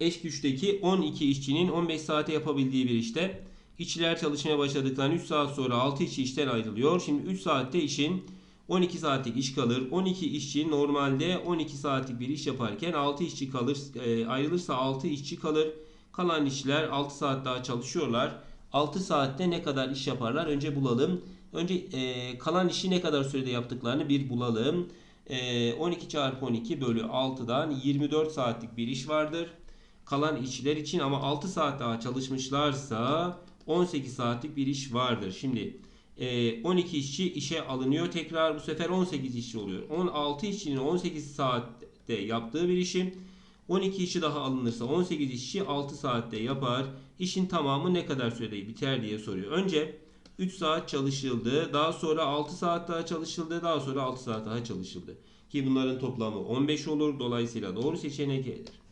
eş güçteki 12 işçinin 15 saate yapabildiği bir işte. İşçiler çalışmaya başladıktan 3 saat sonra 6 işçi işten ayrılıyor. Şimdi 3 saatte işin 12 saatlik iş kalır. 12 işçi normalde 12 saatlik bir iş yaparken 6 işçi kalır. E, ayrılırsa 6 işçi kalır. Kalan işçiler 6 saat daha çalışıyorlar. 6 saatte ne kadar iş yaparlar? Önce bulalım. Önce e, kalan işi ne kadar sürede yaptıklarını bir bulalım. E, 12 çarpı 12 bölü 6'dan 24 saatlik bir iş vardır. Kalan işçiler için ama 6 saat daha çalışmışlarsa 18 saatlik bir iş vardır. Şimdi e, 12 işçi işe alınıyor. Tekrar bu sefer 18 işçi oluyor. 16 işçinin 18 saatte yaptığı bir işi 12 işçi daha alınırsa 18 işçi 6 saatte yapar. İşin tamamı ne kadar sürede biter diye soruyor. Önce 3 saat çalışıldı. Daha sonra 6 saat daha çalışıldı. Daha sonra 6 saat daha çalışıldı. Ki bunların toplamı 15 olur. Dolayısıyla doğru seçenek E'dir.